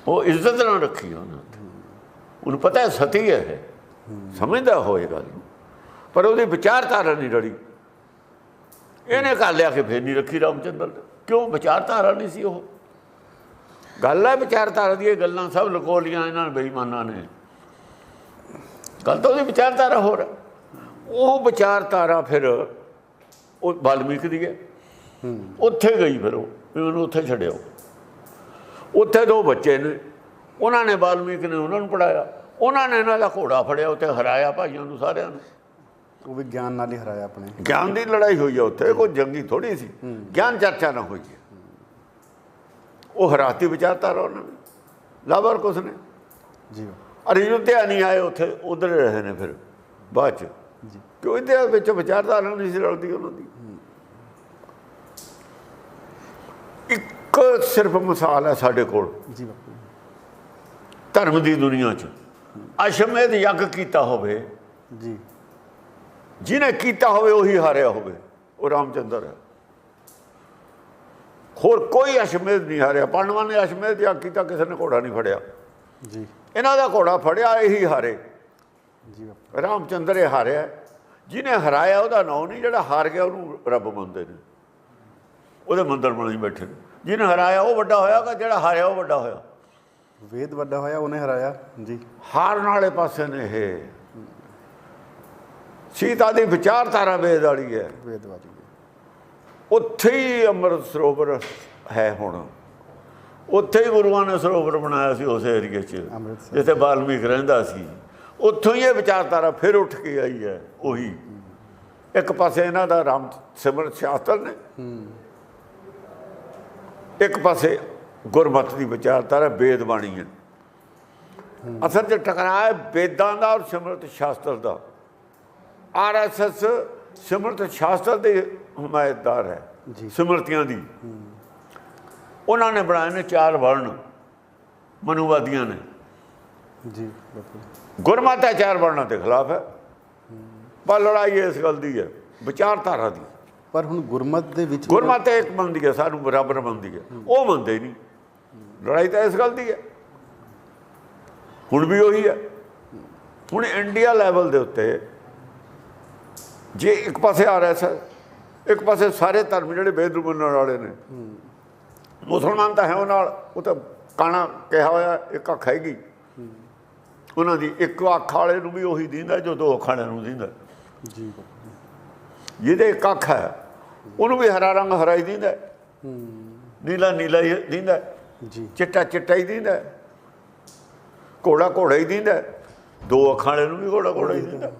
ਉਹ ਇੱਜ਼ਤ ਨਾਲ ਰੱਖੀ ਉਹਨੇ ਉਹਨੂੰ ਪਤਾ ਹੈ ਸਤੀ ਹੈ ਸਮਝਦਾ ਹੋਏ ਗੱਲ ਨੂੰ ਪਰ ਉਹਦੀ ਵਿਚਾਰਧਾਰਾ ਨਹੀਂ ਰੜੀ ਇਹਨੇ ਕਰ ਲਿਆ ਕਿ ਫੇਰ ਨਹੀਂ ਰੱਖੀ ਰਾਮਚੰਦਰ। ਕਿਉਂ? ਵਿਚਾਰਧਾਰਾ ਨਹੀਂ ਸੀ ਉਹ। ਗੱਲ ਹੈ ਵਿਚਾਰਧਾਰਾ ਦੀਆਂ ਗੱਲਾਂ ਸਭ ਲੁਕੋ ਲੀਆਂ ਇਹਨਾਂ ਬੇਈਮਾਨਾਂ ਨੇ। ਗੱਲ ਤਾਂ ਉਹਦੀ ਵਿਚਾਰਧਾਰਾ ਹੋਰ ਉਹ ਵਿਚਾਰਧਾਰਾ ਫਿਰ ਉਹ ਵਾਲਮੀਕ ਦੀ ਹੈ। ਉੱਥੇ ਗਈ ਫਿਰ ਉਹ ਉਹਨੂੰ ਉੱਥੇ ਛੱਡਿਓ। ਉੱਥੇ ਦੋ ਬੱਚੇ ਨੇ ਉਹਨਾਂ ਨੇ ਵਾਲਮੀਕ ਨੇ ਉਹਨਾਂ ਨੂੰ ਪੜਾਇਆ ਉਹਨਾਂ ਨੇ ਇਹਨਾਂ ਦਾ ਘੋੜਾ ਫੜਿਆ ਉੱਥੇ ਹਰਾਇਆ ਭਾਈਆਂ ਨੂੰ ਸਾਰਿਆਂ ਨੂੰ। ਉਹ ਵੀ ਗਿਆਨ ਨਾਲ ਹੀ ਹਰਾਇਆ ਆਪਣੇ। ਗਿਆਨ ਦੀ ਲੜਾਈ ਹੋਈ ਹੈ ਉੱਥੇ ਕੋਈ ਜੰਗੀ ਥੋੜੀ ਸੀ। ਗਿਆਨ ਚਰਚਾ ਨਾ ਹੋਈ। ਹੈ। ਉਹ ਹਰਾਤੀ ਵਿਚਾਰਧਾਰਾ ਉਹਨਾਂ ਨੇ। ਲਾਵਰ ਕੁਛ ਨੇ ਜੀ। ਬਾਪੂ ਅਰੇ ਯੁੱਧਿਆ ਨਹੀਂ ਆਏ ਉੱਥੇ ਉਧਰ ਰਹੇ ਨੇ ਫਿਰ ਬਾਅਦ ਚ। ਜੀ। ਕਿਉਂ ਇਹਦੇ ਵਿੱਚ ਵਿਚਾਰਧਾਰਾ ਨਹੀਂ ਸੀ ਰਲਦੀ ਉਹਨਾਂ ਦੀ। ਇੱਕ ਸਿਰਫ ਮਿਸਾਲ ਹੈ ਸਾਡੇ ਕੋਲ। ਜੀ ਬਾਪੂ ਧਰਮ ਦੀ ਦੁਨੀਆ 'ਚ। ਅਸ਼ਮੇਧ ਯੱਗ ਕੀਤਾ ਹੋਵੇ। ਜੀ। ਜਿਹਨੇ ਕੀਤਾ ਹੋਵੇ ਉਹੀ ਹਾਰਿਆ ਹੋਵੇ। ਉਹ ਰਾਮਚੰਦਰ ਹੈ। ਹੋਰ ਕੋਈ ਅਸ਼ਮੇਧ ਨਹੀਂ ਹਾਰਿਆ। ਪਾਂਡਵਾਂ ਨੇ ਅਸ਼ਮੇਧ ਯੱਗ ਕੀਤਾ ਕਿਸੇ ਨੇ ਘੋੜਾ ਨਹੀਂ ਫੜਿਆ। ਜੀ। ਇਹਨਾਂ ਦਾ ਘੋੜਾ ਫੜਿਆ ਇਹੀ ਹਾਰੇ। ਜੀ ਰਾਮਚੰਦਰ ਇਹ ਹਾਰਿਆ। ਜਿਹਨੇ ਹਰਾਇਆ ਉਹਦਾ ਨਾਂ ਨਹੀਂ ਜਿਹੜਾ ਹਾਰ ਗਿਆ ਉਹਨੂੰ ਰੱਬ ਮੰਨਦੇ ਨੇ। ਉਹਦੇ ਮੰਦਰ ਬਣਾਈ ਬੈਠੇ ਨੇ। ਜਿਹਨੇ ਹਰਾਇਆ ਉਹ ਵੱਡਾ ਹੋਇਆਗਾ ਜਿਹੜਾ ਹਾਰਿਆ ਉਹ ਵੱਡਾ ਹੋਇਆ? ਵੇਦ ਵੱਡਾ ਹੋਇਆ ਉਹਨੇ ਹਰਾਇਆ। ਜੀ। ਹਾਰਨ ਵਾਲੇ ਪਾਸੇ ਨੇ ਇਹ। ਸੀਤਾ ਦੀ ਵਿਚਾਰਧਾਰਾ ਵੇਦ ਵਾਲੀ ਹੈ। ਵੇਦ ਵਾਲੀ। ਉੱਥੇ ਹੀ ਅੰਮ੍ਰਿਤ ਸਰੋਵਰ ਹੈ ਹੁਣ। ਉੱਥੇ ਹੀ ਗੁਰੂਆਂ ਨੇ ਸਰੋਵਰ ਬਣਾਇਆ ਸੀ ਉਸ ਏਰੀਏ 'ਚ। ਜਿੱਥੇ ਬਾਲਮੀਕ ਰਹਿੰਦਾ ਸੀ। ਉੱਥੋਂ ਹੀ ਇਹ ਵਿਚਾਰਧਾਰਾ ਫਿਰ ਉੱਠ ਕੇ ਆਈ ਹੈ ਉਹੀ। ਇੱਕ ਪਾਸੇ ਇਹਨਾਂ ਦਾ ਰਾਮ ਸਿਮਰਨ ਸ਼ਾਸਤਰ ਨੇ। ਇੱਕ ਪਾਸੇ ਗੁਰਮਤਿ ਦੀ ਵਿਚਾਰਧਾਰਾ ਵੇਦ ਬਾਣੀ ਹੈ। ਅਸਲ 'ਚ ਟਕਰਾਅ ਵੇਦਾਂ ਦਾ ਔਰ ਸਿਮਰਤ ਸ਼ਾਸਤਰ ਦਾ। ਆਰਐਸਐਸ ਸਿਮਰਤ ਸ਼ਾਸਤਰ ਦੇ ਹਮਾਇਤਦਾਰ ਹੈ ਜੀ। ਸਿਮਰਤੀਆਂ ਦੀ। ਉਹਨਾਂ ਨੇ ਬਣਾਏ ਨੇ ਚਾਰ ਵਰਣ ਮਨੂਵਾਦੀਆਂ ਨੇ। ਜੀ ਗੁਰਮਤਿ ਚਾਰ ਵਰਣਾਂ ਦੇ ਖਿਲਾਫ ਹੈ। ਪਰ ਲੜਾਈ ਇਸ ਗੱਲ ਦੀ ਹੈ ਵਿਚਾਰਧਾਰਾ ਦੀ। ਪਰ ਹੁਣ ਗੁਰਮਤ ਦੇ ਵਿੱਚ ਗੁਰਮਤਿ ਇੱਕ ਮੰਨਦੀ ਹੈ ਸਾਨੂੰ ਬਰਾਬਰ ਮੰਨਦੀ ਹੈ। ਉਹ ਮੰਨਦੇ ਨਹੀਂ। ਲੜਾਈ ਤਾਂ ਇਸ ਗੱਲ ਦੀ ਹੈ। ਹੁਣ ਵੀ ਉਹੀ ਹੈ। ਹੁਣ ਇੰਡੀਆ ਲੈਵਲ ਦੇ ਉੱਤੇ ਜੇ ਇੱਕ ਪਾਸੇ ਆ ਰਿਹਾ ਸਰ ਇੱਕ ਪਾਸੇ ਸਾਰੇ ਧਰਮ ਜਿਹੜੇ ਨੂੰ ਮੰਨਣ ਵਾਲੇ ਨੇ। ਮੁਸਲਮਾਨ ਤਾਂ ਹੈ ਉਹ ਨਾਲ ਉਹ ਤਾਂ ਕਾਣਾ ਕਿਹਾ ਹੋਇਆ ਇੱਕ ਅੱਖ ਹੈਗੀ। ਉਹਨਾਂ ਦੀ ਇੱਕ ਅੱਖ ਵਾਲੇ ਨੂੰ ਵੀ ਉਹੀ ਦਿੰਦਾ ਜੋ ਦੋ ਅੱਖਾਂ ਵਾਲਿਆਂ ਨੂੰ ਦਿੰਦਾ। ਜੀ। ਜਿਹਦੇ ਇੱਕ ਅੱਖ ਹੈ ਉਹਨੂੰ ਵੀ ਹਰਾ ਰੰਗ ਹਰਾ ਹੀ ਦਿੰਦਾ। ਨੀਲਾ ਨੀਲਾ ਹੀ ਦਿੰਦਾ। ਜੀ। ਚਿੱਟਾ ਚਿੱਟਾ ਹੀ ਦਿੰਦਾ। ਘੋੜਾ ਘੋੜਾ ਹੀ ਦਿੰਦਾ। ਦੋ ਅੱਖਾਂ ਵਾਲੇ ਨੂੰ ਵੀ ਘੋੜਾ ਘੋੜਾ ਹੀ ਦਿੰਦਾ।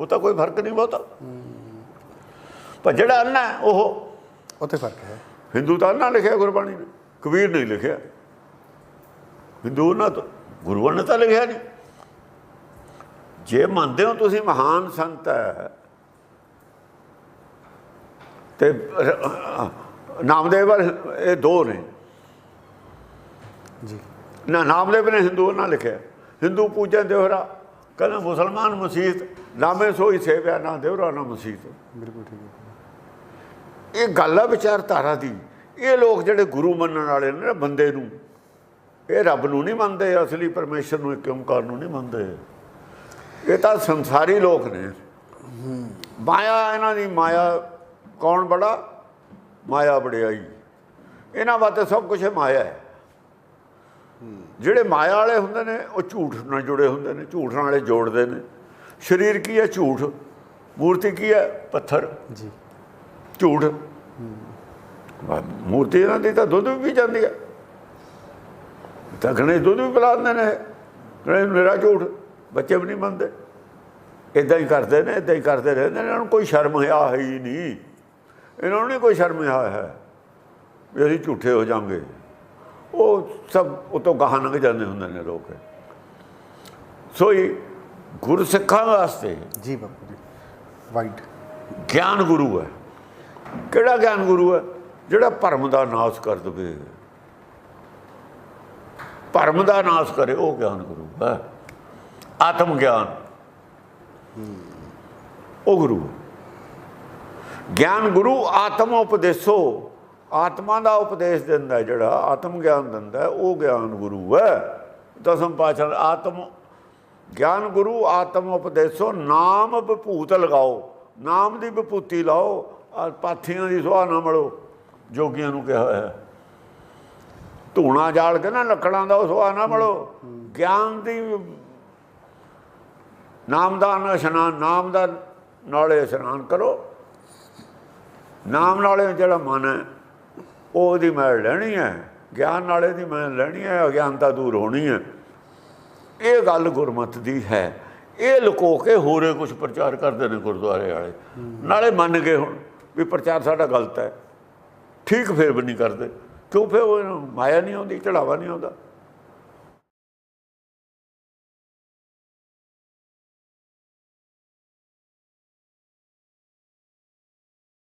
ਉਹ ਤਾਂ ਕੋਈ ਫ਼ਰਕ ਨਹੀਂ ਬਹੁਤਾ। ਪਰ ਜਿਹੜਾ ਅੰਨਾ ਉਹ ਉੱਥੇ ਫ਼ਰਕ ਹੈ। ਹਿੰਦੂ ਤਾਂ ਅੰਨਾ ਲਿਖਿਆ ਗੁਰਬਾਣੀ ਨੇ ਕਬੀਰ ਨਹੀਂ ਲਿਖਿਆ। ਹਿੰਦੂ ਨਾ ਤਾਂ ਗੁਰੂਆਂ ਨੇ ਤਾਂ ਲਿਖਿਆ ਨਹੀਂ। ਜੇ ਮੰਨਦੇ ਹੋ ਤੁਸੀਂ ਮਹਾਨ ਸੰਤ ਹੈ ਤੇ ਨਾਮਦੇਵ ਇਹ ਦੋ ਨੇ। ਜੀ। ਨਾ ਨਾਮਦੇਵ ਨੇ ਹਿੰਦੂ ਨਾ ਲਿਖਿਆ। ਹਿੰਦੂ ਪੂਜਨ ਦੇਵਰਾ ਕਹਿੰਦਾ ਮੁਸਲਮਾਨ ਮਸੀਤ ਨਾਮੇ ਸੋਈ ਸੇਵਿਆ ਨਾ ਦੇਵਰਾ ਨਾ ਮਸੀਤ। ਬਿਲਕੁਲ ਠੀਕ ਇਹ ਗੱਲ ਆ ਵਿਚਾਰਧਾਰਾ ਦੀ। ਇਹ ਲੋਕ ਜਿਹੜੇ ਗੁਰੂ ਮੰਨਣ ਵਾਲੇ ਨੇ ਨਾ ਬੰਦੇ ਨੂੰ ਇਹ ਰੱਬ ਨੂੰ ਨਹੀਂ ਮੰਨਦੇ ਅਸਲੀ ਪਰਮੇਸ਼ਰ ਨੂੰ ਇੱਕ ਓਮਕਾਰ ਨੂੰ ਨਹੀਂ ਮੰਨਦੇ। ਇਹ ਤਾਂ ਸੰਸਾਰੀ ਲੋਕ ਨੇ। ਮਾਇਆ ਇਹਨਾਂ ਦੀ ਮਾਇਆ ਕੌਣ ਬੜਾ? ਮਾਇਆ ਬੜਿਆਈ ਇਹਨਾਂ ਵਾਸਤੇ ਸਭ ਕੁਝ ਮਾਇਆ ਹੈ। ਜਿਹੜੇ ਮਾਇਆ ਵਾਲੇ ਹੁੰਦੇ ਨੇ ਉਹ ਝੂਠ ਨਾਲ ਜੁੜੇ ਹੁੰਦੇ ਨੇ ਝੂਠ ਨਾਲੇ ਜੋੜਦੇ ਨੇ। ਸਰੀਰ ਕੀ ਹੈ? ਝੂਠ। ਮੂਰਤੀ ਕੀ ਹੈ? ਪੱਥਰ। ਜੀ। ਝੂਠ। ਮੂਰਤੀ ਇਹਨਾਂ ਦੀ ਤਾਂ ਦੁੱਧ ਵੀ ਪੀ ਜਾਂਦੀ ਹੈ। ਤਾਂ ਘਣੇ ਦੁੱਧ ਵੀ ਪਿਲਾ ਦਿੰਦੇ ਨੇ। ਘਣੇ ਮੇਰਾ ਝੂਠ। ਬੱਚੇ ਵੀ ਨਹੀਂ ਮੰਨਦੇ। ਇਦਾਂ ਹੀ ਕਰਦੇ ਨੇ ਇਦਾਂ ਹੀ ਕਰਦੇ ਰਹਿੰਦੇ ਨੇ। ਇਹਨਾਂ ਨੂੰ ਕੋਈ ਸ਼ਰਮ ਹਿਆ ਹੈ ਹੀ ਨਹੀਂ। ਇਹਨਾਂ ਨੂੰ ਨਹੀਂ ਕੋਈ ਸ਼ਰਮ ਹਿਆ ਹੈ। ਵੀ ਅਸੀਂ ਝੂਠੇ ਹੋ ਜਾਵਾਂਗੇ। ਉਹ ਸਭ ਉਤੋਂ ਗਾਹਾਂ ਲੰਘ ਜਾਂਦੇ ਹੁੰਦੇ ਨੇ ਲੋਕ। ਸੋ ਇਹ ਗੁਰਸਿੱਖਾਂ ਵਾਸਤੇ ਜੀ ਬਾਪੂ ਜੀ ਵਾਈਟ ਗਿਆਨ ਗੁਰੂ ਹੈ। ਕਿਹੜਾ ਗਿਆਨ ਗੁਰੂ ਹੈ? ਜਿਹੜਾ ਭਰਮ ਦਾ ਨਾਸ਼ ਕਰ ਦਵੇ। ਭਰਮ ਦਾ ਨਾਸ਼ ਕਰੇ ਉਹ ਗਿਆਨ ਗੁਰੂ ਹੈ। ਆਤਮ ਗਿਆਨ। ਉਹ ਗੁਰੂ ਗਿਆਨ ਗੁਰੂ ਆਤਮ ਉਪਦੇਸੋ। ਆਤਮਾ ਦਾ ਉਪਦੇਸ਼ ਦਿੰਦਾ ਜਿਹੜਾ, ਆਤਮ ਗਿਆਨ ਦਿੰਦਾ ਉਹ ਗਿਆਨ ਗੁਰੂ ਹੈ। ਦਸਮ ਪਾਤਸ਼ਾਹ, ਆਤਮ ਗਿਆਨ ਗੁਰੂ, ਆਤਮ ਉਪਦੇਸੋ, ਨਾਮ ਵਿਭੂਤ ਲਗਾਓ, ਨਾਮ ਦੀ ਵਿਭੂਤੀ ਲਾਓ ਆਹ ਪਾਥੀਆਂ ਦੀ ਸੁਆਹ ਨਾ ਮੜੋ, ਜੋਗੀਆਂ ਨੂੰ ਕਿਹਾ ਹੋਇਆ। ਧੂਣਾ ਜਾਲ ਕੇ ਨਾ ਲੱਕੜਾਂ ਦਾ ਉਹ ਸੁਆਹ ਨਾ ਮੜੋ, ਗਿਆਨ ਦੀ ਨਾਮ ਦਾ ਇਸ਼ਨਾਨ, ਨਾਮ ਦਾ ਨਾਲੇ ਇਸ਼ਨਾਨ ਕਰੋ। ਨਾਮ ਨਾਲੇ ਜਿਹੜਾ ਮਨ ਹੈ ਉਹ ਉਹਦੀ ਮੈਂ ਲੈਣੀ ਹੈ, ਗਿਆਨ ਨਾਲੇ ਦੀ ਮੈਂ ਲੈਣੀ ਹੈ ਅਗਿਆਨਤਾ ਦੂਰ ਹੋਣੀ ਹੈ। ਇਹ ਗੱਲ ਗੁਰਮਤ ਦੀ ਹੈ। ਇਹ ਲੁਕੋ ਕੇ ਹੋਰੇ ਕੁਝ ਪ੍ਰਚਾਰ ਕਰਦੇ ਨੇ ਗੁਰਦੁਆਰੇ ਵਾਲੇ। ਨਾਲੇ ਮੰਨ ਗਏ ਹੁਣ ਵੀ ਪ੍ਰਚਾਰ ਸਾਡਾ ਗਲਤ ਹੈ। ਠੀਕ ਫੇਰ ਵੀ ਨਹੀਂ ਕਰਦੇ। ਕਿਉਂ? ਫੇਰ ਉਹ ਮਾਇਆ ਨਹੀਂ ਆਉਂਦੀ, ਚੜਾਵਾ ਨਹੀਂ ਆਉਂਦਾ।